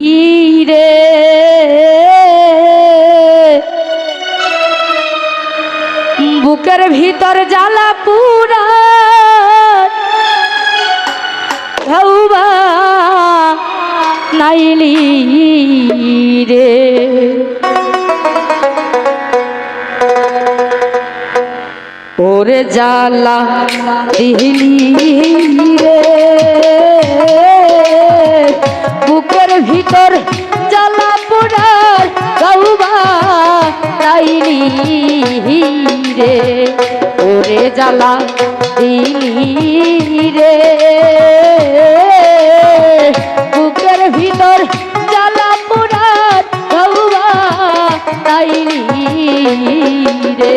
রে। বুকের ভিতর জ্বালা পুরা। ধৌবা নাইলি রে। ওরে জ্বালা দিলি রে। বুকের ভিতর জ্বালা পোড়ার গৌবা তাইলি রে ওরে জ্বালা দিলি রে। বুকের ভিতর জ্বালা পোড়ার গৌবা তাইলি রে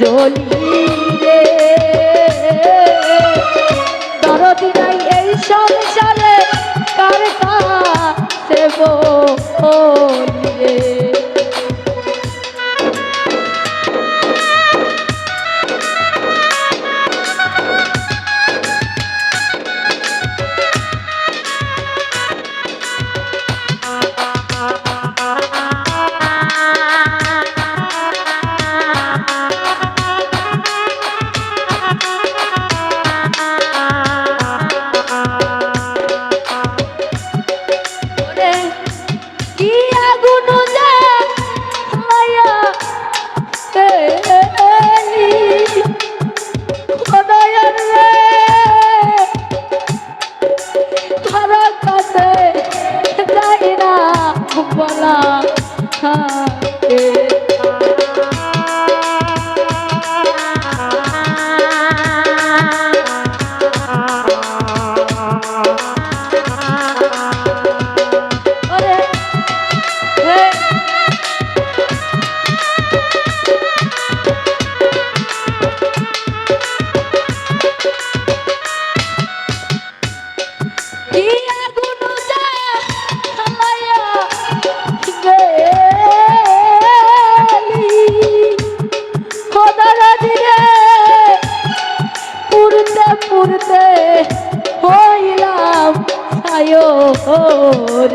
জ্বলি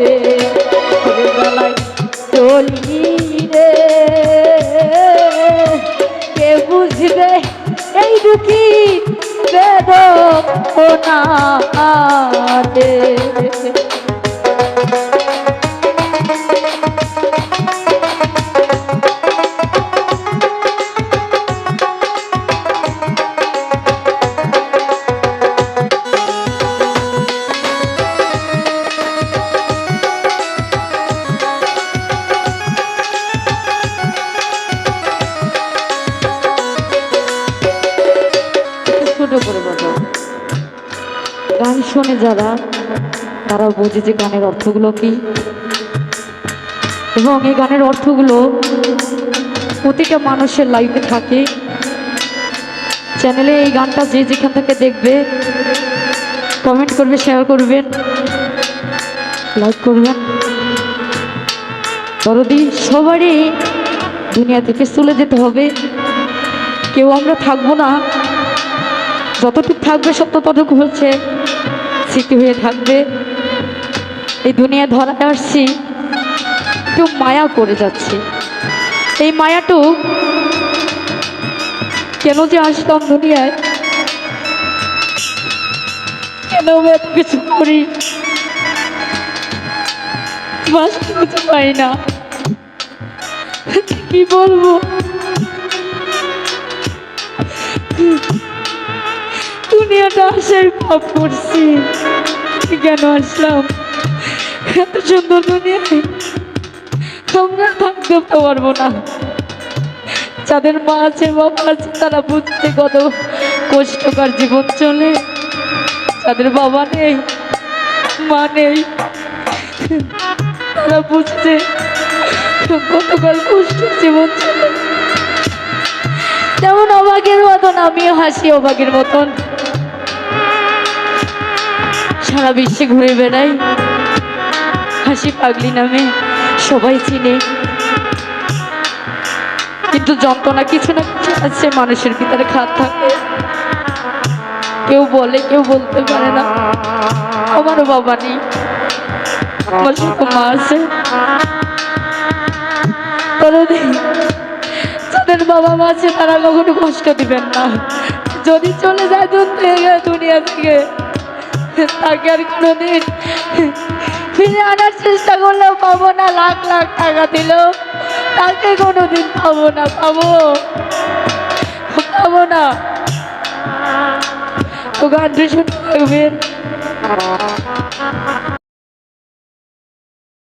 রে ওরে বেলায় চলি রে। কে বুঝবে এই দুঃখী বেদনা রে শোনে যারা তারা বোঝে যে গানের অর্থগুলো কি। এবং এই গানের অর্থগুলো প্রতিটা মানুষের লাইফে থাকে। চ্যানেলে এই গানটা যে যেখান থেকে দেখবে কমেন্ট করবে শেয়ার করবেন লাইক করবেন। দরদি সবারই দুনিয়া থেকে চলে যেতে হবে। কেউ আমরা থাকব না। যতটুকু থাকবে সত্য ততটুকু হচ্ছে। স্মৃতি হয়ে থাকবে। এই দুনিয়া ধরায় আসছি একটু মায়া করে যাচ্ছি। এই মায়াটু কেন যে আসতাম দুনিয়ায়? কেন এত কিছু করি? বাঁচতে পাই না। কি বলব? দুনিয়াটা আসার পাপ করছি। কেন আসলাম? এত সুন্দর দুনিয়ায় আমরা থাকতে পারব না। যাদের মা আছে, বাবা আছে, তারা বুঝতে কত কষ্টকর জীবন চলে। যাদের বাবা নেই, মা নেই, তারা বুঝতে কতকাল কষ্ট জীবন চলে। যেমন অবাকের মতন, আমিও হাসি অবাকের মতন। সারা বিশ্বে ঘুরে বেড়াই হাসি পাগলি নামে সবাই চিনে। কিন্তু যন্ত্রণা কিছু না কিছু আছে, মানুষের ভিতরে খাত থাকে। কেউ বলে, কেউ বলতে পারে না। আমারও বাবা নেই। আমার শুধু মা আছে। যাদের বাবা মা আছে, তারা কখনো কষ্ট দিবেন না। যদি চলে যায় দুনিয়া থেকে তাকে আর কোনোদিন ফিরে আনার চেষ্টা করলেও পাবো না, লাখ লাখ টাকা দিল তাকে কোনোদিন পাবো না, পাবো। পাবো না। ও গানটি শুনতে থাকবেন।